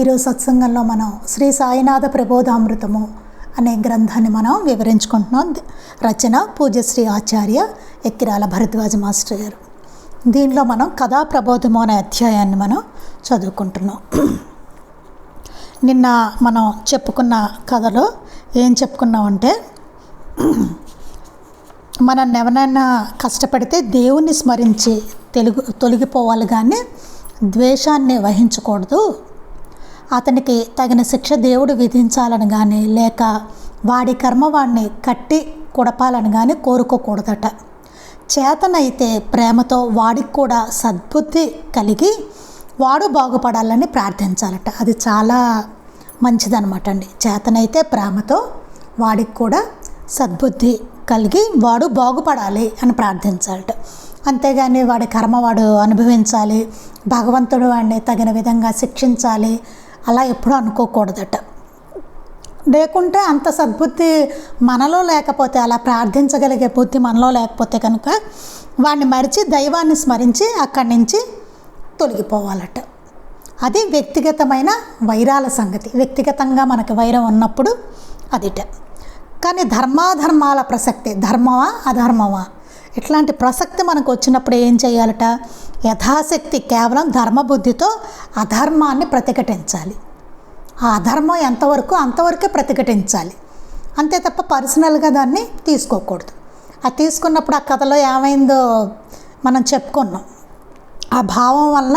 ఈరోజు సత్సంగంలో మనం శ్రీ సాయినాథ ప్రబోధామృతము అనే గ్రంథాన్ని మనం వివరించుకుంటున్నాం. రచన పూజ్యశ్రీ ఆచార్య ఎక్కిరాల భరద్వాజ మాస్టర్ గారు. దీనిలో మనం కథా ప్రబోధము అనే అధ్యాయాన్ని మనం చదువుకుంటున్నాం. నిన్న మనం చెప్పుకున్న కథలో ఏం చెప్పుకున్నామంటే మనం ఎవరైనా కష్టపడితే దేవుణ్ణి స్మరించి తెలుగు తొలగిపోవాలి కానీ ద్వేషాన్ని వహించకూడదు. అతనికి తగిన శిక్ష దేవుడు విధించాలని కానీ లేక వాడి కర్మ వాడిని కట్టి కొడపాలని కానీ కోరుకోకూడదట. చేతనైతే ప్రేమతో వాడికి కూడా సద్బుద్ధి కలిగి వాడు బాగుపడాలని ప్రార్థించాలట. అది చాలా మంచిదనమాట అండి. చేతనైతే ప్రేమతో వాడికి కూడా సద్బుద్ధి కలిగి వాడు బాగుపడాలి అని ప్రార్థించాలట. అంతేగాని వాడి కర్మ వాడు అనుభవించాలి భగవంతుడు వాడిని తగిన విధంగా శిక్షించాలి అలా ఎప్పుడూ అనుకోకూడదట. లేకుంటే అంత సద్బుద్ధి మనలో లేకపోతే అలా ప్రార్థించగలిగే బుద్ధి మనలో లేకపోతే కనుక వాడిని మరిచి దైవాన్ని స్మరించి అక్కడి నుంచి తొలగిపోవాలట. అది వ్యక్తిగతమైన వైరాల సంగతి. వ్యక్తిగతంగా మనకి వైరం ఉన్నప్పుడు అదిట. కానీ ధర్మాధర్మాల ప్రసక్తి. ధర్మమా అధర్మమా? ఇట్లాంటి ప్రసక్తి మనకు వచ్చినప్పుడు ఏం చేయాలట? యథాశక్తి కేవలం ధర్మబుద్ధితో అధర్మాన్ని ప్రతిఘటించాలి. ఆ అధర్మం ఎంతవరకు అంతవరకే ప్రతిఘటించాలి. అంతే తప్ప పర్సనల్గా దాన్ని తీసుకోకూడదు. ఆ తీసుకున్నప్పుడు ఆ కథలో ఏమైందో మనం చెప్పుకున్నాం. ఆ భావం వల్ల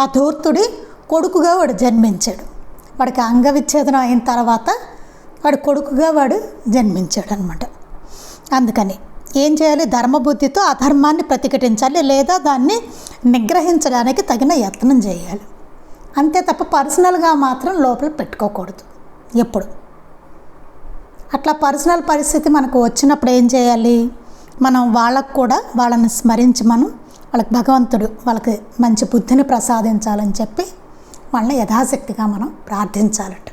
ఆ ధూర్తుడి కొడుకుగా వాడు జన్మించాడు. వాడికి అంగవిచ్ఛేదనం అయిన తర్వాత వాడు కొడుకుగా వాడు జన్మించాడు అనమాట అందుకని ఏం చేయాలి? ధర్మబుద్ధితో అధర్మాన్ని ప్రతిఘటించాలి లేదా దాన్ని నిగ్రహించడానికి తగిన యత్నం చేయాలి. అంతే తప్ప పర్సనల్గా మాత్రం లోపల పెట్టుకోకూడదు. ఎప్పుడు? అట్లా పర్సనల్ పరిస్థితి మనకు వచ్చినప్పుడు ఏం చేయాలి? మనం వాళ్ళకు కూడా వాళ్ళని స్మరించి మనం వాళ్ళకి భగవంతుడు వాళ్ళకి మంచి బుద్ధిని ప్రసాదించాలని చెప్పి వాళ్ళని యథాశక్తిగా మనం ప్రార్థించాలట.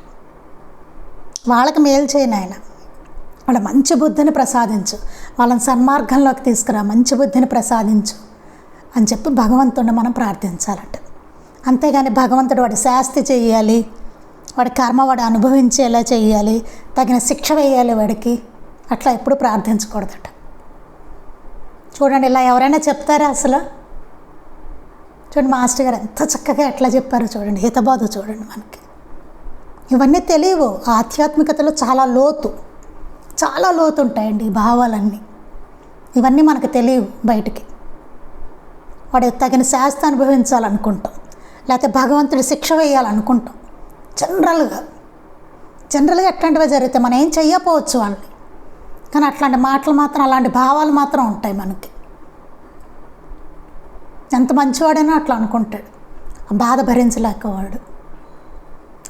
వాళ్ళకి మేలు చేయను ఆయన వాళ్ళ మంచి బుద్ధిని ప్రసాదించు. వాళ్ళని సన్మార్గంలోకి తీసుకురా మంచి బుద్ధిని ప్రసాదించు అని చెప్పి భగవంతుడిని మనం ప్రార్థించాలంట. అంతేగాని భగవంతుడు వాడి శాస్తి చేయాలి వాడి కర్మ వాడు అనుభవించేలా చేయాలి తగిన శిక్ష వేయాలి వాడికి అట్లా ఎప్పుడు ప్రార్థించకూడదట. చూడండి ఇలా ఎవరైనా చెప్తారా అసలు? చూడండి మాస్టర్ గారు ఎంత చక్కగా ఎట్లా చెప్పారో చూడండి హితబోధ చూడండి మనకి. ఇవన్నీ తెలియవు ఆధ్యాత్మికతలో చాలా లోతు. చాలా లోతు ఉంటాయండి ఈ భావాలన్నీ. ఇవన్నీ మనకు తెలియవు బయటికి. వాడు తగిన శాస్త్ర అనుభవించాలనుకుంటాం. లేకపోతే భగవంతుడి శిక్ష వేయాలనుకుంటాం. జనరల్గా. జనరల్గా ఎట్లాంటివే జరిగితే మనం ఏం చేయకపోవచ్చు వాళ్ళని. కానీ అట్లాంటి మాటలు మాత్రం అలాంటి భావాలు మాత్రం ఉంటాయి మనకి. ఎంత మంచివాడైనా అట్లా అనుకుంటాడు. బాధ భరించలేకవాడు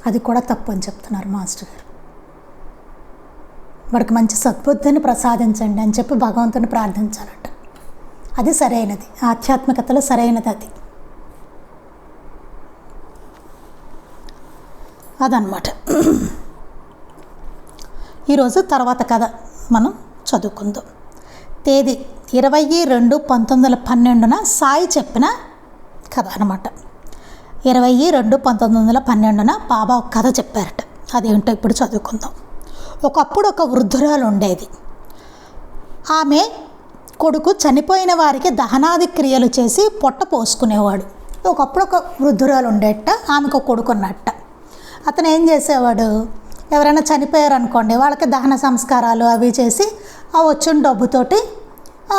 అది కూడా తప్పు అని చెప్తున్నారు మాస్టర్ గారు. వాడికి మంచి సద్బుద్ధిని ప్రసాదించండి అని చెప్పి భగవంతుని ప్రార్థించాలట. అది సరైనది. ఆధ్యాత్మికతలో సరైనది అది. అదనమాట ఈరోజు తర్వాత కథ మనం చదువుకుందాం. తేదీ ఇరవై రెండు పంతొమ్మిది వందల పన్నెండున సాయి చెప్పిన కథ అనమాట ఇరవై రెండు పంతొమ్మిది వందల పన్నెండున బాబా ఒక కథ చెప్పారట. అదేంటో ఇప్పుడు చదువుకుందాం. ఒకప్పుడు ఒక వృద్ధురాలు ఉండేది ఆమె కొడుకు చనిపోయిన వారికి దహనాది క్రియలు చేసి పొట్ట పోసుకునేవాడు. ఒకప్పుడు ఒక వృద్ధురాలు ఉండేట ఆమెకు కొడుకు ఉన్నట్ట అతను ఏం చేసేవాడు? ఎవరైనా చనిపోయారు అనుకోండి వాళ్ళకి దహన సంస్కారాలు అవి చేసి ఆ వచ్చిన డబ్బుతోటి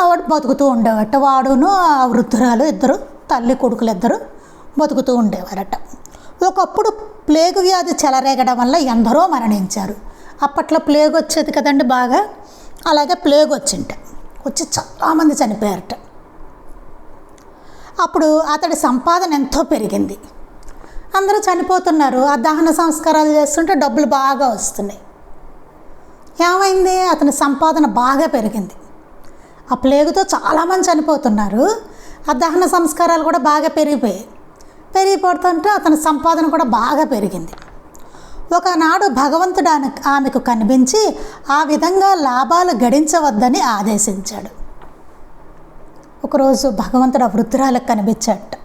వాడు బతుకుతూ ఉండేవాట. వాడును ఆ వృద్ధురాలు ఇద్దరు తల్లి కొడుకులు ఇద్దరు బతుకుతూ ఉండేవారట. ఒకప్పుడు ప్లేగు వ్యాధి చెలరేగడం వల్ల ఎందరో మరణించారు. అప్పట్లో ప్లేగ్ వచ్చేది కదండి బాగా. అలాగే ప్లేగ్ వచ్చింట. వచ్చి చాలామంది చనిపోయారట. అప్పుడు అతడి సంపాదన ఎంతో పెరిగింది. అందరూ చనిపోతున్నారు. ఆ దహన సంస్కారాలు చేస్తుంటే డబ్బులు బాగా వస్తున్నాయి. ఏమైంది? అతని సంపాదన బాగా పెరిగింది. ఆ ప్లేగుతో చాలామంది చనిపోతున్నారు. ఆ దహన సంస్కారాలు కూడా బాగా పెరిగిపోయాయి. పెరిగిపోతుంటే అతని సంపాదన కూడా బాగా పెరిగింది. ఒకనాడు భగవంతుడు ఆమెకు కనిపించి ఆ విధంగా లాభాలు గడించవద్దని ఆదేశించాడు. ఒకరోజు భగవంతుడు ఆ వృద్ధురాలకు కనిపించాడు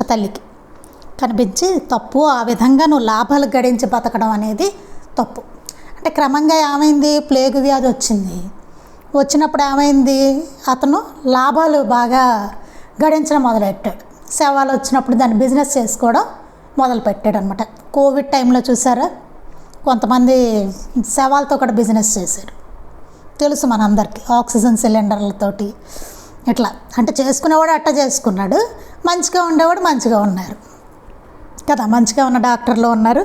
ఆ తల్లికి. కనిపించి తప్పు ఆ విధంగా నువ్వు లాభాలు గడించి బతకడం అనేది తప్పు. అంటే క్రమంగా ఏమైంది? ప్లేగు వ్యాధి వచ్చింది. వచ్చినప్పుడు ఏమైంది? అతను లాభాలు బాగా గడించడం మొదలెట్టాడు. సేవలు వచ్చినప్పుడు దాన్ని బిజినెస్ చేసుకోవడం మొదలుపెట్టాడనమాట. కోవిడ్ టైంలో చూసారా? కొంతమంది శవాలతో కూడా బిజినెస్ చేశారు. తెలుసు మనందరికీ ఆక్సిజన్ సిలిండర్లతోటి. ఇట్లా అంటే చేసుకునేవాడు అట్ట చేసుకున్నాడు. మంచిగా ఉండేవాడు మంచిగా ఉన్నారు. కదా మంచిగా ఉన్న డాక్టర్లు ఉన్నారు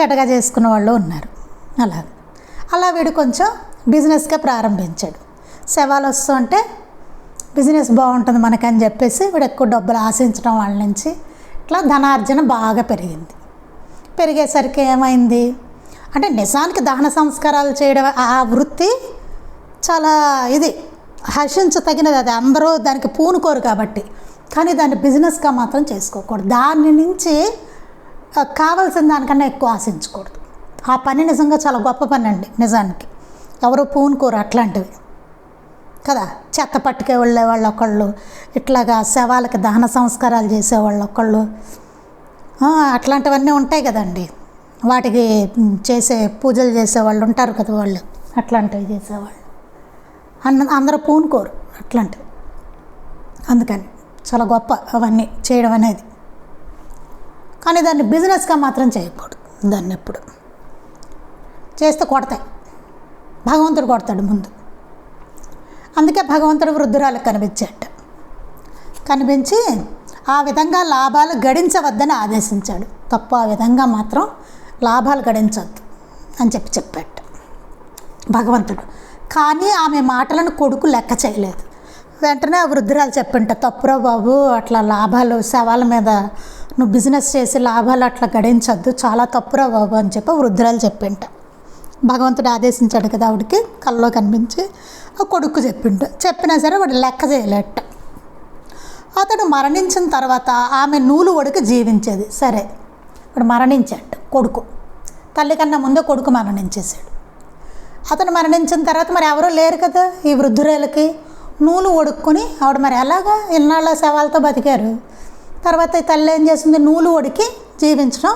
చెడ్డగా చేసుకున్న వాళ్ళు ఉన్నారు. అలా. అలా వీడు కొంచెం బిజినెస్గా ప్రారంభించాడు. శవాలు వస్తుంటే బిజినెస్ బాగుంటుంది మనకని చెప్పేసి వీడు ఎక్కువ డబ్బులు ఆశించడం వాళ్ళ నుంచి అట్లా ధనార్జన బాగా పెరిగింది. పెరిగేసరికి ఏమైంది? అంటే నిజానికి దహన సంస్కారాలు చేయడం ఆ వృత్తి చాలా ఇది హర్షించతగినది అది. అందరూ దానికి పూనుకోరు కాబట్టి. కానీ దాన్ని బిజినెస్గా మాత్రం చేసుకోకూడదు. దాని నుంచి కావాల్సిన దానికన్నా ఎక్కువ ఆశించకూడదు. ఆ పని నిజంగా చాలా గొప్ప పని అండి నిజానికి. ఎవరు పూనుకోరు అట్లాంటివి. కదా? చెత్త పట్టుకే వెళ్ళేవాళ్ళు ఒకళ్ళు. ఇట్లాగా శవాలకి దహన సంస్కారాలు చేసేవాళ్ళు ఒకళ్ళు. అట్లాంటివన్నీ ఉంటాయి కదండి. వాటికి చేసే పూజలు చేసేవాళ్ళు ఉంటారు కదా వాళ్ళు. అట్లాంటివి చేసేవాళ్ళు. అన్న అందరూ పూనుకోరు అట్లాంటివి. అందుకని చాలా గొప్ప అవన్నీ చేయడం అనేది. కానీ దాన్ని బిజినెస్గా మాత్రం చేయకూడదు దాన్ని ఎప్పుడు. చేస్తే కొడతాయి. భగవంతుడు కొడతాడు ముందు. అందుకే భగవంతుడు వృద్ధురాలకు కనిపించాడు. కనిపించి ఆ విధంగా లాభాలు గడించవద్దని ఆదేశించాడు. తప్పు ఆ విధంగా మాత్రం లాభాలు గడించవద్దు అని చెప్పి చెప్పాడు భగవంతుడు. కానీ ఆమె మాటలను కొడుకు లెక్క చేయలేదు. వెంటనే ఆ వృద్ధురాలు చెప్పింట తప్పురా బాబు అట్లా లాభాలు శవాల మీద నువ్వు బిజినెస్ చేసి లాభాలు అట్లా గడించొద్దు చాలా తప్పురా బాబు అని చెప్పి వృద్ధురాలు చెప్పింట. భగవంతుడు ఆదేశించాడు కదా ఆవిడకి కల్లో కనిపించి ఆ కొడుకు చెప్పిండు. చెప్పినా సరే వాడు లెక్క చేయలేట. అతడు మరణించిన తర్వాత ఆమె నూలు ఒడికి జీవించేది. సరే ఇప్పుడు మరణించాడు కొడుకు. తల్లి కన్నా ముందే కొడుకు మరణించేశాడు. అతను మరణించిన తర్వాత మరి ఎవరూ లేరు కదా ఈ వృద్ధురాలకి. నూలు ఒడుక్కొని ఆవిడ మరి ఎలాగా ఇన్నాళ్ళ శవాలతో బతికారు? తర్వాత ఈ తల్లి ఏం చేసింది? నూలు ఒడికి జీవించడం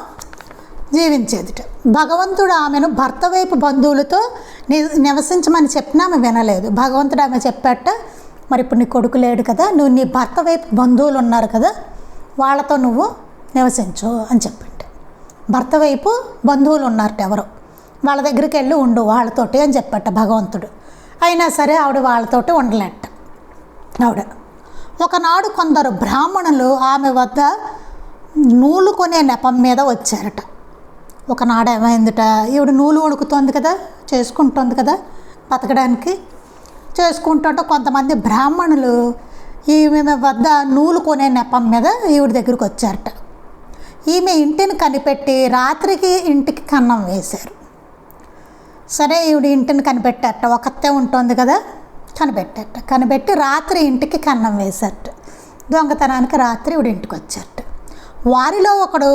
జీవించేదిట. భగవంతుడు ఆమెను భర్త వైపు బంధువులతో ని నివసించమని చెప్పినా ఆమె వినలేదు. భగవంతుడు ఆమె చెప్పాట మరి ఇప్పుడు నీ కొడుకు లేడు కదా నువ్వు నీ భర్త వైపు బంధువులు ఉన్నారు కదా వాళ్ళతో నువ్వు నివసించు అని చెప్పిండు భర్త వైపు బంధువులు ఉన్నారట ఎవరో. వాళ్ళ దగ్గరికి వెళ్ళి ఉండు వాళ్ళతోటి అని చెప్పట భగవంతుడు. అయినా సరే ఆవిడ వాళ్ళతోటి ఉండలేట. ఆవిడ. ఒకనాడు కొందరు బ్రాహ్మణులు ఆమె వద్ద నూలు కొనే నెపం మీద వచ్చారట. ఒకనాడు ఏమైందిట? ఈవిడ నూలు ఉడుకుతోంది కదా చేసుకుంటోంది కదా బతకడానికి. చేసుకుంటుంటే కొంతమంది బ్రాహ్మణులు ఈమె వద్ద నూలు కొనే నెపం మీద ఈవిడ దగ్గరికి వచ్చారట. ఈమె ఇంటిని కనిపెట్టి రాత్రికి ఇంటికి కన్నం వేశారు. సరే ఈవిడ ఇంటిని కనిపెట్టారట ఒకతే ఉంటుంది కదా కనిపెట్టారట కనిపెట్టి రాత్రి ఇంటికి కన్నం వేశారట. దొంగతనానికి రాత్రి ఈవిడ ఇంటికి వచ్చారట. వారిలో ఒకడు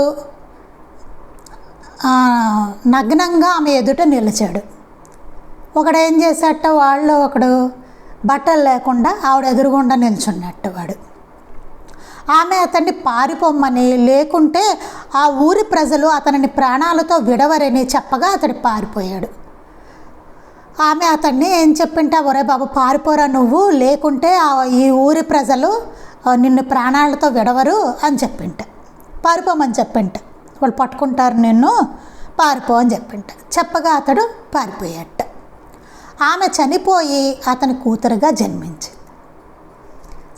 నగ్నంగా ఆమె ఎదుట నిలిచాడు. ఒకడు ఏం చేసేట వాళ్ళు ఒకడు బట్టలు లేకుండా ఆవిడ ఎదురుగుండా నిల్చున్నట్టు వాడు. ఆమె అతన్ని పారిపోమ్మని లేకుంటే ఆ ఊరి ప్రజలు అతనిని ప్రాణాలతో విడవరని చెప్పగా అతడు పారిపోయాడు. ఆమె అతన్ని ఏం చెప్పింటా ఒరే బాబు పారిపోరా నువ్వు లేకుంటే ఆ ఈ ఊరి ప్రజలు నిన్ను ప్రాణాలతో విడవరు అని చెప్పింట. పారిపోమని చెప్పింట. వాళ్ళు పట్టుకుంటారు నిన్ను పారిపో అని చెప్పింట. చెప్పగా అతడు పారిపోయాట. ఆమె చనిపోయి అతని కూతురుగా జన్మించింది.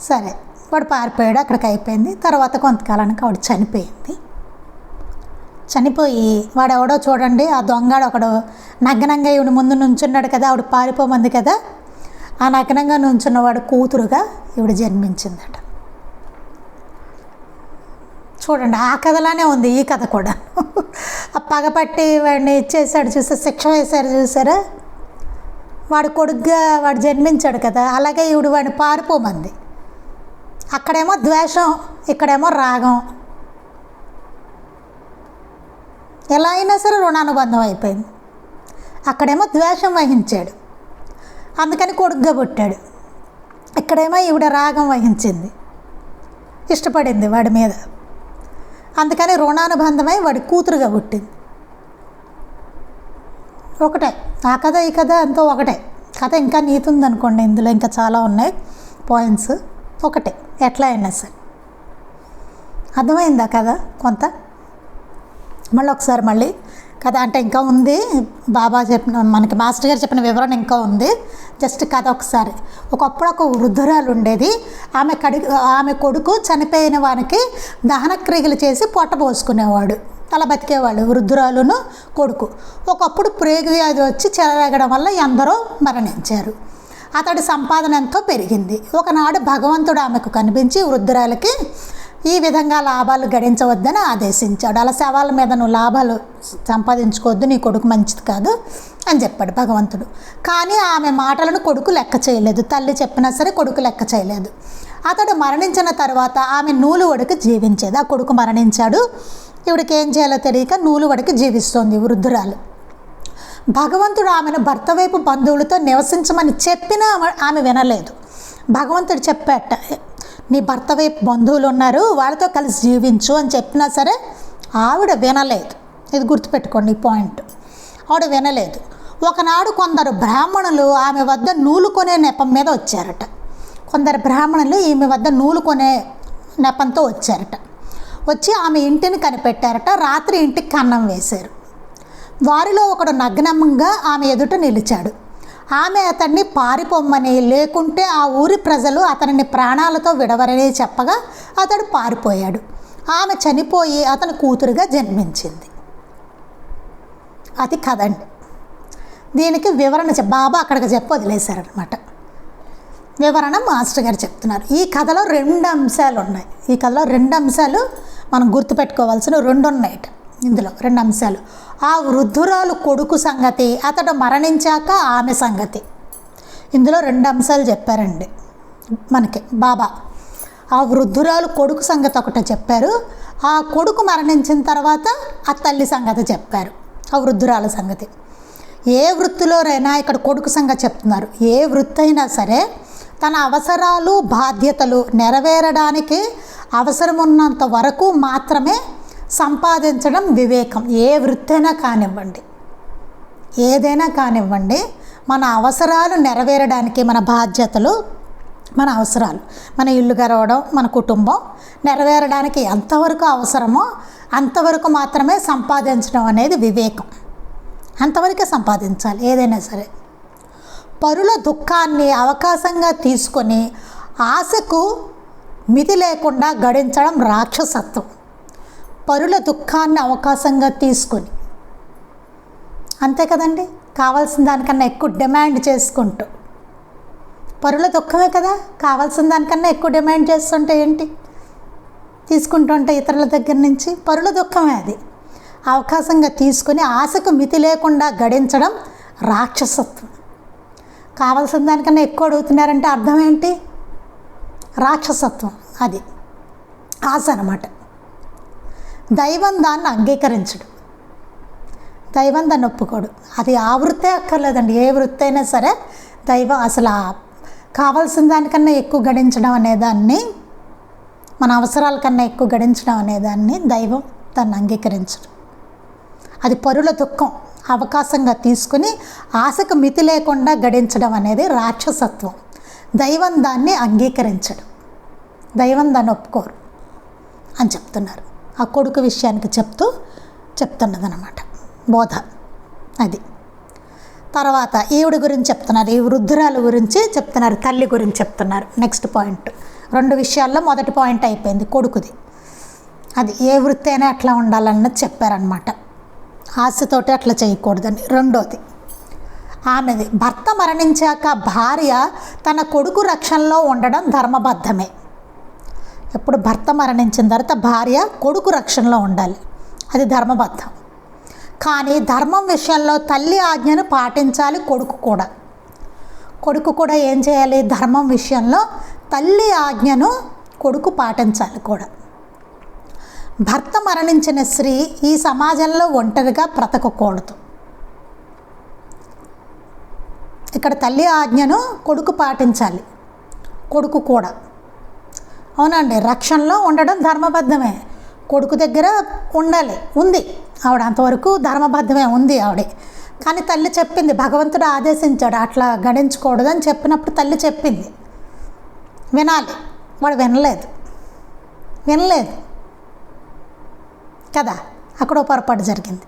సరే వాడు పారిపోయాడు అక్కడికి అయిపోయింది. తర్వాత కొంతకాలానికి ఆవిడ చనిపోయింది. చనిపోయి వాడు ఎవడో చూడండి ఆ దొంగడు ఒకడు నగ్నంగా ఈవిడ ముందు నుంచున్నాడు కదా ఆవిడ పారిపోమంది కదా. ఆ నగ్నంగా నుంచున్నవాడు కూతురుగా ఈవిడ జన్మించిందట. చూడండి ఆ కథలానే ఉంది ఈ కథ కూడా. ఆ పగపట్టి వాడిని ఇచ్చేసాడు చూసా శిక్ష వేశారు చూసారా? వాడు కొడుగ్గా వాడు జన్మించాడు కదా అలాగే ఈవిడ వాడిని పారిపోమంది. అక్కడేమో ద్వేషం ఇక్కడేమో రాగం. ఎలా అయినా సరే రుణానుబంధం అయిపోయింది. అక్కడేమో ద్వేషం వహించాడు. అందుకని కొడుగ్గా పుట్టాడు. ఇక్కడేమో ఈవిడ రాగం వహించింది. ఇష్టపడింది వాడి మీద. అందుకని రుణానుబంధమై వాడి కూతురుగా పుట్టింది. ఒకటే. ఆ కథ ఈ కథ ఎంతో ఒకటే. కథ ఇంకా నీతి ఉందనుకోండి ఇందులో ఇంకా చాలా ఉన్నాయి. పాయింట్స్ ఒకటే. ఎట్లా అయినా సరే. అర్థమైందా కదా కొంత? మళ్ళీ ఒకసారి మళ్ళీ కథ అంటే ఇంకా ఉంది. బాబా చెప్పిన మనకి మాస్టర్ గారు చెప్పిన వివరణ ఇంకా ఉంది. జస్ట్ కథ ఒకసారి. ఒకప్పుడు ఒక వృద్ధురాలు ఉండేది. ఆమె కడి ఆమె కొడుకు చనిపోయిన వానికి దహన క్రియలు చేసి పొట్ట పోసుకునేవాడు. అలా బతికేవాళ్ళు వృద్ధురాలును కొడుకు. ఒకప్పుడు ప్రేగు వ్యాధి వచ్చి చెలరేగడం వల్ల ఎందరో మరణించారు. అతడి సంపాదన ఎంతో పెరిగింది. ఒకనాడు భగవంతుడు ఆమెకు కనిపించి వృద్ధురాలకి ఈ విధంగా లాభాలు గడించవద్దని ఆదేశించాడు. అలా శవాల మీద నువ్వు లాభాలు సంపాదించుకోవద్దు నీ కొడుకు మంచిది కాదు అని చెప్పాడు భగవంతుడు. కానీ ఆమె మాటలను కొడుకు లెక్క చేయలేదు. తల్లి చెప్పినా సరే కొడుకు లెక్క చేయలేదు. అతడు మరణించిన తర్వాత ఆమె నూలు వడికి జీవించేది. ఆ కొడుకు మరణించాడు. ఇవిడికి ఏం చేయాలో తెలియక నూలు వడికి జీవిస్తోంది వృద్ధురాలు. భగవంతుడు ఆమెను భర్త వైపు బంధువులతో నివసించమని చెప్పినా ఆమె- ఆమె వినలేదు. భగవంతుడు చెప్పాట నీ భర్త వైపు బంధువులు ఉన్నారు వాళ్ళతో కలిసి జీవించు అని చెప్పినా సరే ఆవిడ వినలేదు. ఇది గుర్తుపెట్టుకోండి ఈ పాయింట్. ఆవిడ వినలేదు. ఒకనాడు కొందరు బ్రాహ్మణులు ఆమె వద్ద నూలు కొనే నెపం మీద వచ్చారట. కొందరు బ్రాహ్మణులు ఈమె వద్ద నూలు కొనే నెపంతో వచ్చారట. వచ్చి ఆమె ఇంటిని కనిపెట్టారట. రాత్రి ఇంటికి కన్నం వేశారు. వారిలో ఒకడు నగ్నంగా ఆమె ఎదుట నిలిచాడు. ఆమె అతన్ని పారిపోమ్మని లేకుంటే ఆ ఊరి ప్రజలు అతనిని ప్రాణాలతో విడవరని చెప్పగా అతడు పారిపోయాడు. ఆమె చనిపోయి అతని కూతురుగా జన్మించింది. అది కదండి దీనికి వివరణ బాబా అక్కడికి చెప్పి వదిలేశారనమాట వివరణ మాస్టర్ గారు చెప్తున్నారు. ఈ కథలో రెండు అంశాలు ఉన్నాయి. ఈ కథలో రెండు అంశాలు మనం గుర్తుపెట్టుకోవాల్సిన రెండు ఉన్నాయి ఇందులో రెండు అంశాలు. ఆ వృద్ధురాలు కొడుకు సంగతి అతడు మరణించాక ఆమె సంగతి. ఇందులో రెండు అంశాలు చెప్పారండి మనకి. బాబా ఆ వృద్ధురాలు కొడుకు సంగతి ఒకటి చెప్పారు. ఆ కొడుకు మరణించిన తర్వాత ఆ తల్లి సంగతి చెప్పారు ఆ వృద్ధురాల సంగతి. ఏ వృత్తిలోనైనా ఇక్కడ కొడుకు సంగతి చెప్తున్నారు. ఏ వృత్తి అయినా సరే తన అవసరాలు బాధ్యతలు నెరవేరడానికి అవసరం ఉన్నంత వరకు మాత్రమే సంపాదించడం వివేకం. ఏ వృత్తి అయినా కానివ్వండి ఏదైనా కానివ్వండి మన అవసరాలు నెరవేరడానికి మన బాధ్యతలు మన అవసరాలు. మన ఇల్లు గరవడం మన కుటుంబం నెరవేరడానికి ఎంతవరకు అవసరమో అంతవరకు మాత్రమే సంపాదించడం అనేది వివేకం. అంతవరకే సంపాదించాలి ఏదైనా సరే. పరుల దుఃఖాన్ని అవకాశంగా తీసుకొని ఆశకు మితి లేకుండా గడించడం రాక్షసత్వం. పరుల దుఃఖాన్ని అవకాశంగా తీసుకొని. అంతే కదండి? కావాల్సిన దానికన్నా ఎక్కువ డిమాండ్ చేసుకుంటూ. పరుల దుఃఖమే కదా? కావాల్సిన దానికన్నా ఎక్కువ డిమాండ్ చేస్తుంటే ఏంటి? తీసుకుంటుంటే ఇతరుల దగ్గర నుంచి పరుల దుఃఖమే అది. అవకాశంగా తీసుకొని ఆశకు మితి లేకుండా గడించడం రాక్షసత్వం. కావాల్సిన దానికన్నా ఎక్కువ అడుగుతున్నారంటే అర్థం ఏంటి? రాక్షసత్వం అది. ఆశ అన్నమాట. దైవం దాన్ని అంగీకరించడు. దైవం దాన్ని ఒప్పుకోడు. అది ఆ వృత్తే అక్కర్లేదండి. ఏ వృత్తి అయినా సరే దైవం అసలు కావాల్సిన దానికన్నా ఎక్కువ గడించడం అనేదాన్ని మన అవసరాల కన్నా ఎక్కువ గడించడం అనేదాన్ని దైవం దాన్ని అంగీకరించడు అది పరుల దుఃఖం అవకాశంగా తీసుకుని ఆశకు మితి లేకుండా గడించడం అనేది రాక్షసత్వం. దైవం దాన్ని అంగీకరించడు. దైవం దాన్ని ఒప్పుకోరు అని చెప్తున్నారు. ఆ కొడుకు విషయానికి చెప్తూ చెప్తున్నదనమాట బోధ అది. తర్వాత ఈవిడ గురించి చెప్తున్నారు ఈ వృద్ధురాలు గురించి చెప్తున్నారు తల్లి గురించి చెప్తున్నారు. నెక్స్ట్ పాయింట్ రెండు విషయాల్లో మొదటి పాయింట్ అయిపోయింది కొడుకుది. అది ఏ వృత్తి అయినా అట్లా ఉండాలన్నది చెప్పారనమాట ఆశతోటి అట్లా చేయకూడదని. రెండోది ఆమెది భర్త మరణించాక భార్య తన కొడుకు రక్షణలో ఉండడం ధర్మబద్ధమే. ఎప్పుడు భర్త మరణించిన తర్వాత భార్య కొడుకు రక్షణలో ఉండాలి. అది ధర్మబద్ధం. కానీ ధర్మం విషయంలో తల్లి ఆజ్ఞను పాటించాలి కొడుకు కూడా. కొడుకు కూడా ఏం చేయాలి? ధర్మం విషయంలో తల్లి ఆజ్ఞను కొడుకు పాటించాలి కూడా. భర్త మరణించిన స్త్రీ ఈ సమాజంలో ఒంటరిగా బ్రతకకూడదు. ఇక్కడ తల్లి ఆజ్ఞను కొడుకు పాటించాలి. కొడుకు కూడా. అవునండి రక్షణలో ఉండడం ధర్మబద్ధమే. కొడుకు దగ్గర ఉండాలి ఉంది. ఆవిడ అంతవరకు ధర్మబద్ధమే ఉంది ఆవిడ. కానీ తల్లి చెప్పింది భగవంతుడు ఆదేశించాడు అట్లా గడించకూడదు అని చెప్పినప్పుడు తల్లి చెప్పింది. వినాలి వాడు వినలేదు. వినలేదు. కదా అక్కడ పొరపాటు జరిగింది.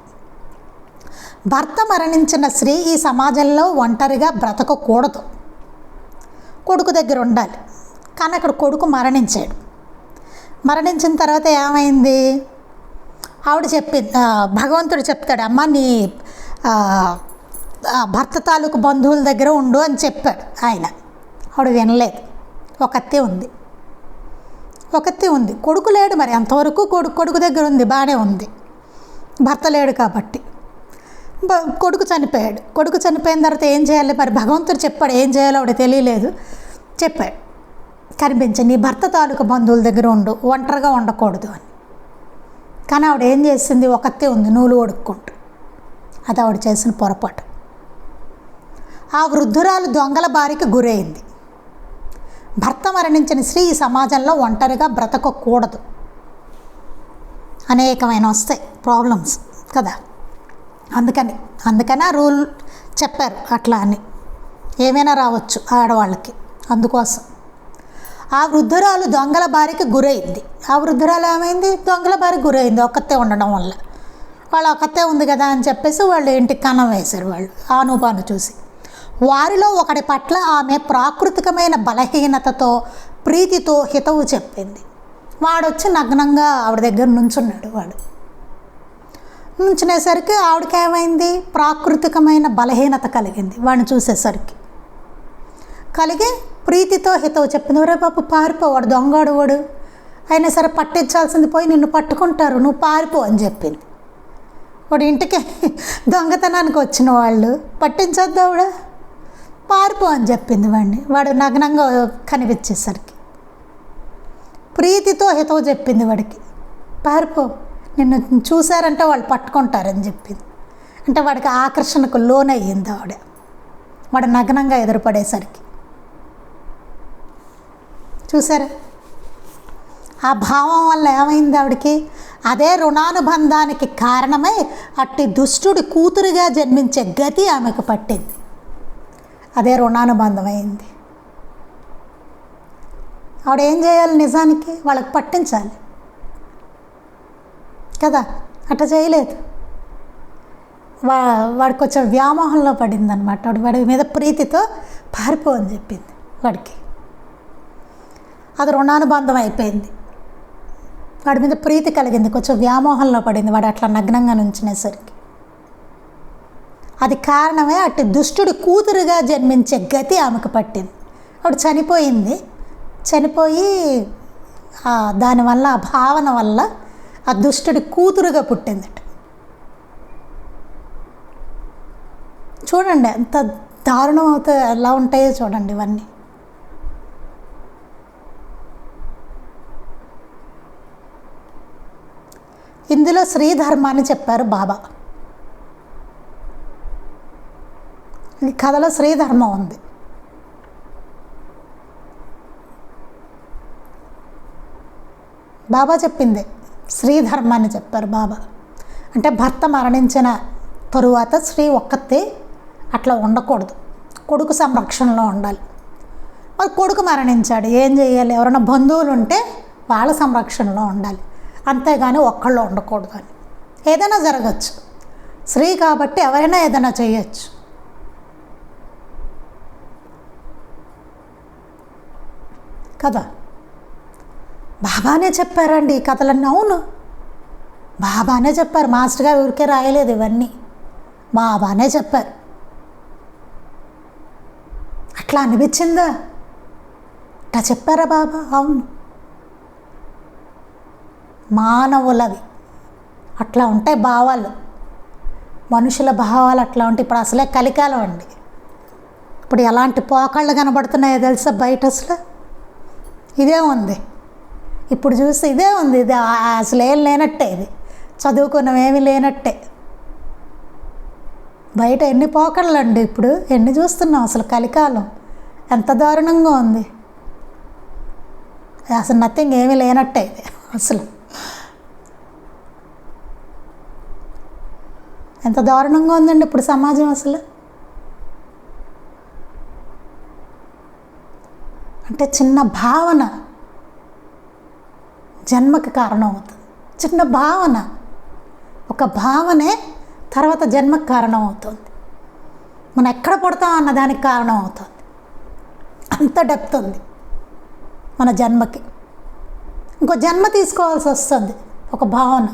భర్త మరణించిన స్త్రీ ఈ సమాజంలో ఒంటరిగా బ్రతకకూడదు. కొడుకు దగ్గర ఉండాలి. కానీ అక్కడ కొడుకు మరణించాడు. మరణించిన తర్వాత ఏమైంది? ఆవిడ చెప్పింది భగవంతుడు చెప్తాడు అమ్మ నీ భర్త తాలూకు బంధువుల దగ్గర ఉండు అని చెప్పాడు ఆయన. ఆవిడ వినలేదు. ఒకతే ఉంది. ఒకతే ఉంది. కొడుకు లేడు మరి. అంతవరకు కొడుకు కొడుకు దగ్గర ఉంది బాగానే ఉంది. భర్త లేడు కాబట్టి. బ- కొడుకు చనిపోయాడు. కొడుకు చనిపోయిన తర్వాత ఏం చేయాలి? మరి భగవంతుడు చెప్పాడు ఏం చేయాలో ఆవిడ తెలియలేదు. చెప్పాడు. కనిపించి నీ భర్త తాలూకు బంధువుల దగ్గర ఉండు ఒంటరిగా ఉండకూడదు అని. కానీ ఆవిడ ఏం చేసింది? ఒకతే ఉంది నూలు ఒడుక్కుంటూ. అది ఆవిడ చేసిన పొరపాటు. ఆ వృద్ధురాలు దొంగల బారికి గురైంది. భర్త మరణించిన స్త్రీ ఈ సమాజంలో ఒంటరిగా బ్రతకకూడదు. అనేకమైన వస్తాయి ప్రాబ్లమ్స్ కదా. అందుకని అందుకని ఆ రూల్ చెప్పారు అట్లా అని. ఏమైనా రావచ్చు ఆడవాళ్ళకి అందుకోసం. ఆ వృద్ధురాలు దొంగల బారికి గురైంది. ఆ వృద్ధురాలు ఏమైంది? దొంగల బారికి గురైంది. ఒక్కతే ఉండడం వల్ల. వాళ్ళు ఒక్కతే ఉంది కదా అని చెప్పేసి వాళ్ళు ఇంటికి కన్నం వేశారు వాళ్ళు ఆనుపాను చూసి. వారిలో ఒకటి పట్ల ఆమె ప్రాకృతికమైన బలహీనతతో ప్రీతితో హితవు చెప్పింది. వాడొచ్చి నగ్నంగా ఆవిడ దగ్గర నుంచున్నాడు వాడు. నుంచునేసరికి ఆవిడకి ఏమైంది? ప్రాకృతికమైన బలహీనత కలిగింది. వాడిని చూసేసరికి. కలిగి ప్రీతితో హితవు చెప్పింది బాబు? పారిపో వాడు దొంగడు వాడు అయినా సరే పట్టించాల్సింది పోయి నిన్ను పట్టుకుంటారు నువ్వు పారిపో అని చెప్పింది. వాడు ఇంటికి దొంగతనానికి వచ్చిన వాళ్ళు పట్టించొద్దు ఆవిడ. పారిపో అని చెప్పింది వాడిని. వాడు నగ్నంగా కనిపించేసరికి. ప్రీతితో హితవు చెప్పింది వాడికి. పారిపో నిన్ను చూశారంటే వాళ్ళు పట్టుకుంటారని చెప్పింది. అంటే వాడికి ఆకర్షణకు లోనయ్యింది ఆవిడ. వాడు నగ్నంగా ఎదురుపడేసరికి. చూసారా? ఆ భావం వల్ల ఏమైంది ఆవిడకి? అదే రుణానుబంధానికి కారణమై అట్టి దుష్టుడి కూతురుగా జన్మించే గతి ఆమెకు పట్టింది. అదే రుణానుబంధం అయింది. ఆవిడ ఏం చేయాలి నిజానికి? వాళ్ళకి పట్టించాలి. కదా? అట్లా చేయలేదు. వా వాడికి కొంచెం వ్యామోహంలో పడింది అనమాట వాడు వాడి మీద ప్రీతితో పారిపో అని చెప్పింది వాడికి. అది రుణానుబంధం అయిపోయింది. వాడి మీద ప్రీతి కలిగింది కొంచెం వ్యామోహంలో పడింది వాడు అట్లా నగ్నంగా నుంచినేసరికి. అది కారణమే అటు దుష్టుడి కూతురుగా జన్మించే గతి ఆమెకు పట్టింది. ఆవిడ చనిపోయింది. చనిపోయి దానివల్ల ఆ భావన వల్ల ఆ దుష్టుడి కూతురుగా పుట్టిందట. చూడండి ఎంత దారుణం అవుతా ఎలా ఉంటాయో చూడండి ఇవన్నీ. ఇందులో శ్రీధర్మాన్ని చెప్పారు బాబా. ఈ కథలో శ్రీధర్మం ఉంది. బాబా చెప్పింది శ్రీధర్మాన్ని చెప్పారు బాబా. అంటే భర్త మరణించిన తరువాత స్త్రీ ఒక్కతే అట్లా ఉండకూడదు. కొడుకు సంరక్షణలో ఉండాలి. మరి కొడుకు మరణించాడు ఏం చేయాలి? ఎవరైనా బంధువులు ఉంటే వాళ్ళ సంరక్షణలో ఉండాలి. అంతేగాని ఒక్కళ్ళు ఉండకూడదు అని ఏదైనా జరగచ్చు. స్త్రీ కాబట్టి ఎవరైనా ఏదైనా చేయొచ్చు. కదా? బాబానే చెప్పారండి ఈ కథలన్నీ. అవును. బాబానే చెప్పారు. మాస్టర్ గారు ఊరికే రాయలేదు ఇవన్నీ. బాబానే చెప్పారు. అట్లా అనిపించిందా? అట్లా చెప్పారా బాబా? అవును. మానవులవి. అట్లా ఉంటాయి భావాలు. మనుషుల భావాలు అట్లా ఉంటాయి ఇప్పుడు అసలే కలికాలం అండి. ఇప్పుడు ఎలాంటి పోకళ్ళు కనబడుతున్నాయో తెలుసా బయట అసలు? ఇదే ఉంది. ఇప్పుడు చూస్తే ఇదే ఉంది. ఇది అసలు ఏం లేనట్టే ఇది. చదువుకున్నాం ఏమీ లేనట్టే. బయట ఎన్ని పోకళ్ళు అండి ఇప్పుడు? ఎన్ని చూస్తున్నాం అసలు కలికాలం? ఎంత దారుణంగా ఉంది. అసలు నథింగ్ ఏమీ లేనట్టే ఇది అసలు. ఎంత దారుణంగా ఉందండి ఇప్పుడు సమాజం అసలు. అంటే చిన్న భావన జన్మకి కారణం అవుతుంది. చిన్న భావన ఒక భావనే తర్వాత జన్మకి కారణం అవుతుంది. మనం ఎక్కడ పుడతాం అన్న దానికి కారణం అవుతుంది. అంత డెప్త్ ఉంది మన జన్మకి. ఇంకో జన్మ తీసుకోవాల్సి వస్తుంది ఒక భావన.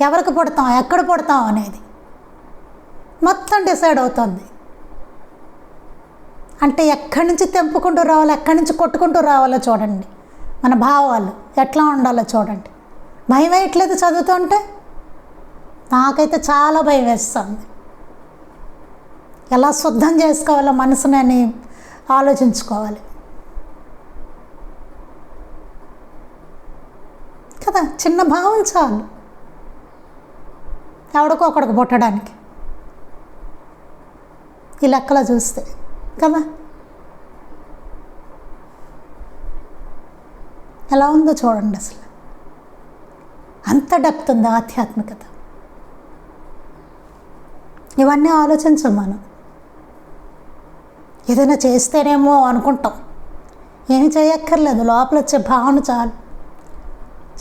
ఎవరికి పుడతాం ఎక్కడ పుడతాం అనేది. మొత్తం డిసైడ్ అవుతుంది. అంటే ఎక్కడి నుంచి తెంపుకుంటూ రావాలో ఎక్కడి నుంచి కొట్టుకుంటూ రావాలో చూడండి. మన భావాలు ఎట్లా ఉండాలో చూడండి. భయం వేయట్లేదు చదువుతుంటే నాకైతే చాలా భయం వేస్తుంది. ఎలా శుద్ధం చేసుకోవాలో మనసుని అని ఆలోచించుకోవాలి. కదా చిన్న భావం చాలు. ఎవడికో ఒకడికి పుట్టడానికి. ఈ లెక్కలో చూస్తే కదా? ఎలా ఉందో చూడండి అసలు. అంత డెప్త్ ఉంది ఆధ్యాత్మికత. ఇవన్నీ ఆలోచించం మనం. ఏదైనా చేస్తేనేమో అనుకుంటాం. ఏమి చేయక్కర్లేదు లోపల వచ్చే భావన చాలు.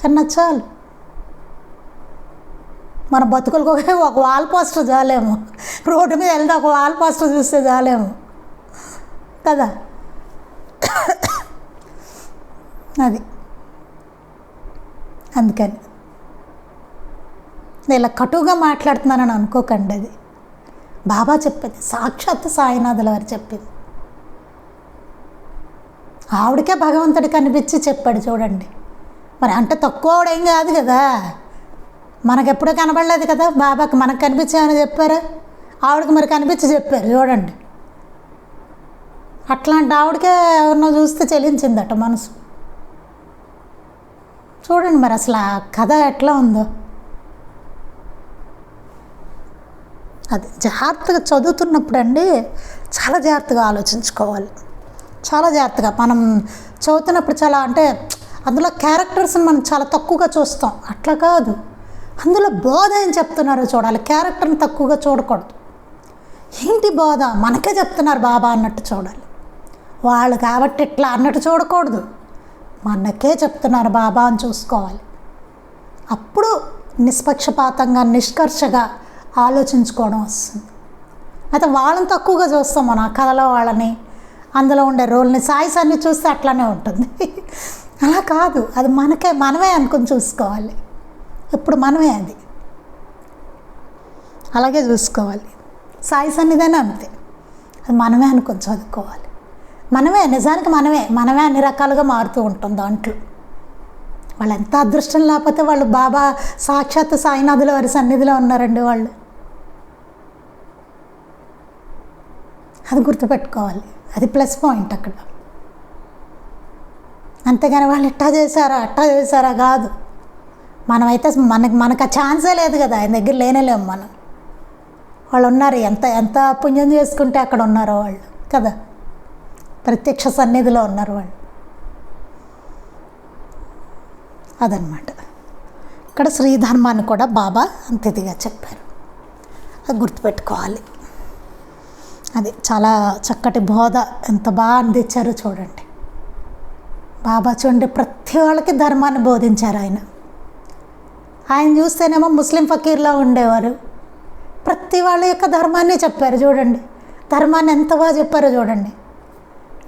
చిన్న చాలు మన బతుకులకు ఒక- వాల్ పోస్టర్ చాలేము. రోడ్డు మీద వెళ్తే ఒక వాల్ పోస్టర్ చూస్తే చాలేము. కదా? అది. అందుకని. నేను ఇలా కటువుగా మాట్లాడుతున్నానని అనుకోకండి అది. బాబా చెప్పింది. సాక్షాత్ సాయినాథుల వారు చెప్పింది. ఆవిడకే భగవంతుడు కనిపించి చెప్పాడు చూడండి. మరి అంటే తక్కువ ఆవిడేం కాదు కదా? మనకెప్పుడూ కనబడలేదు కదా బాబాకి మనకు కనిపించామని చెప్పారు? ఆవిడకి మరి కనిపించి చెప్పారు చూడండి. అట్లాంటి ఆవిడకే ఎవరినో చూస్తే చెలించిందట మనసు. చూడండి మరి అసలు ఆ కథ ఎట్లా ఉందో. అది జాగ్రత్తగా చదువుతున్నప్పుడు అండి చాలా జాగ్రత్తగా ఆలోచించుకోవాలి. చాలా జాగ్రత్తగా మనం చదువుతున్నప్పుడు చాలా అంటే అందులో క్యారెక్టర్స్ని మనం చాలా తక్కువగా చూస్తాం. అట్లా కాదు. అందులో బోధ ఏం చెప్తున్నారో చూడాలి. క్యారెక్టర్ని తక్కువగా చూడకూడదు. ఏంటి బోధ? మనకే చెప్తున్నారు బాబా అన్నట్టు చూడాలి. వాళ్ళు కాబట్టి ఇట్లా అన్నట్టు చూడకూడదు. మనకే చెప్తున్నారు బాబా అని చూసుకోవాలి. అప్పుడు నిష్పక్షపాతంగా నిష్కర్షగా ఆలోచించుకోవడం వస్తుంది. అయితే వాళ్ళని తక్కువగా చూస్తాం మనం ఆ కథలో వాళ్ళని. అందులో ఉండే రోల్ని సాయిస్ అన్ని చూస్తే అట్లానే ఉంటుంది. అలా కాదు. అది మనకే మనమే అనుకుని చూసుకోవాలి. ఇప్పుడు మనమే అది. అలాగే చూసుకోవాలి. సాయి సన్నిధిని అంతే. అది మనమే అనుకుని చదువుకోవాలి. మనమే నిజానికి మనమే మనమే అన్ని రకాలుగా మారుతూ ఉంటాం దాంట్లో. వాళ్ళు ఎంత అదృష్టం లేకపోతే వాళ్ళు బాబా సాక్షాత్ సాయినాథుల వారి సన్నిధిలో ఉన్నారండి వాళ్ళు. అది గుర్తుపెట్టుకోవాలి. అది ప్లస్ పాయింట్ అక్కడ. అంతేగాని వాళ్ళు ఇట్టా చేశారా అట్టా చేశారా కాదు. మనమైతే మనకి మనకు ఆ ఛాన్సే లేదు కదా ఆయన దగ్గర లేనేలేము మనం. వాళ్ళు ఉన్నారు ఎంత ఎంత పుణ్యం చేసుకుంటే అక్కడ ఉన్నారో వాళ్ళు కదా? ప్రత్యక్ష సన్నిధిలో ఉన్నారు వాళ్ళు. అదనమాట ఇక్కడ శ్రీధర్మాన్ని కూడా బాబా అంతిదిగా చెప్పారు. అది గుర్తుపెట్టుకోవాలి. అది చాలా చక్కటి బోధ ఎంత బాగా అందించారో చూడండి. బాబా చూడండి ప్రతి వాళ్ళకి ధర్మాన్ని బోధించారు ఆయన. ఆయన చూస్తేనేమో ముస్లిం ఫకీర్లా ఉండేవారు. ప్రతి వాళ్ళ యొక్క ధర్మాన్ని చెప్పారు చూడండి. ధర్మాన్ని ఎంత బాగా చెప్పారో చూడండి.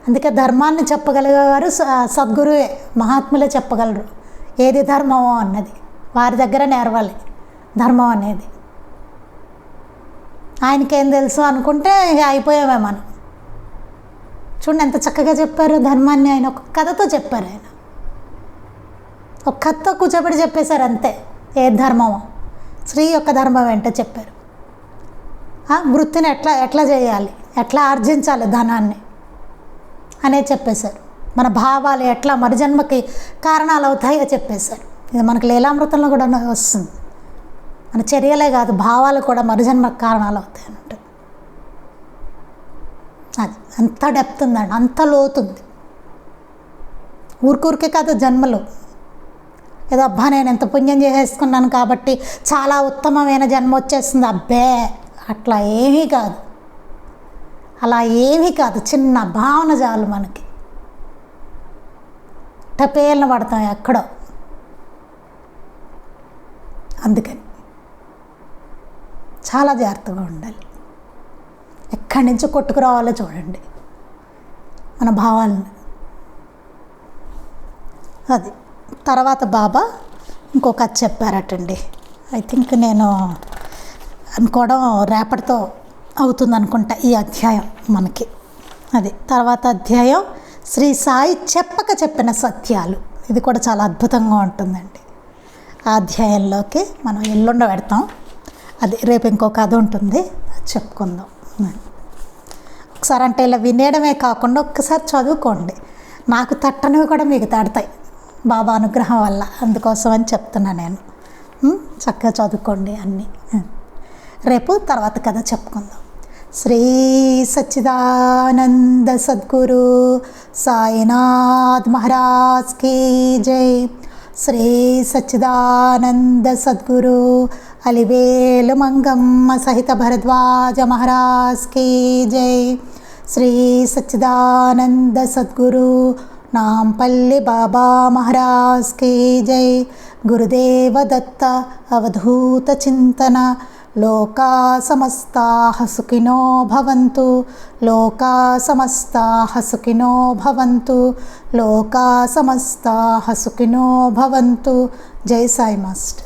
అందుకే ధర్మాన్ని చెప్పగలిగేవారు స- సద్గురువే మహాత్ములే చెప్పగలరు. ఏది ధర్మమో అన్నది. వారి దగ్గర నేర్వాలి ధర్మం అనేది. ఆయనకేం తెలుసు అనుకుంటే ఇక అయిపోయామే మనం. చూడండి ఎంత చక్కగా చెప్పారు ధర్మాన్ని ఆయన. ఒక కథతో చెప్పారు ఆయన. ఒక కథతో కూర్చోబెట్టి చెప్పేశారు అంతే. ఏ ధర్మమో. స్త్రీ యొక్క ధర్మం ఏంటో చెప్పారు. ఆ, వృత్తిని ఎట్లా ఎట్లా చేయాలి? ఎట్లా ఆర్జించాలి ధనాన్ని? అనే చెప్పేశారు. మన భావాలు ఎట్లా మరుజన్మకి కారణాలు అవుతాయో చెప్పేశారు. ఇది మనకి లీలామృతంలో కూడా వస్తుంది. మన చర్యలే కాదు భావాలు కూడా మరుజన్మకు కారణాలు అవుతాయి అన్నట్టు. అది అంత డెప్త్ ఉందండి అంత లోతుంది ఊరికూరికే కాదు జన్మలు. ఏదో అబ్బా నేను ఎంత పుణ్యం చేసేసుకున్నాను కాబట్టి చాలా ఉత్తమమైన జన్మ వచ్చేస్తుంది అబ్బే అట్లా ఏమీ కాదు. అలా ఏమీ కాదు. చిన్న భావన చాలు మనకి. టపేలను పడతాం ఎక్కడో. అందుకని చాలా జాగ్రత్తగా ఉండాలి. ఎక్కడి నుంచి కొట్టుకురావాలో చూడండి. మన భావాలను. అది. తర్వాత బాబా ఇంకొక కథ చెప్పారటండి. ఐ థింక్ నేను అనుకోవడం రేపటితో అవుతుంది అనుకుంటా ఈ అధ్యాయం మనకి. అది తర్వాత అధ్యాయం శ్రీ సాయి చెప్పక చెప్పిన సత్యాలు. ఇది కూడా చాలా అద్భుతంగా ఉంటుందండి. ఆ అధ్యాయంలోకి మనం ఎల్లుండ పెడతాం. అది రేపు ఇంకో కథ ఉంటుంది. అది చెప్పుకుందాం. ఒకసారి అంటే ఇలా వినేయడమే కాకుండా ఒక్కసారి చదువుకోండి. నాకు తట్టనివి కూడా మీకు తడతాయి. బాబా అనుగ్రహం వల్ల అందుకోసం అని చెప్తున్నా నేను. చక్కగా చదువుకోండి అన్నీ. రేపు తర్వాత కథ చెప్పుకుందాం. శ్రీ సచ్చిదానంద సద్గురు సాయినాథ్ మహారాజ్ కీ జై. శ్రీ సచ్చిదానంద సద్గురు అలివేలు మంగమ్మ సహిత భరద్వాజ మహారాజ్ కీ జై. శ్రీ సచ్చిదానంద సద్గురు నాంపల్లి బాబా మహారాజ్ కీ జై గురుదేవ దత్త అవధూత చింతన లోకా సమస్తా సుఖినో భవంతు లోకా సమస్తా సుఖినో భవంతు లోకా సమస్తా సుఖినో భవంతు జై సాయి మాస్టర్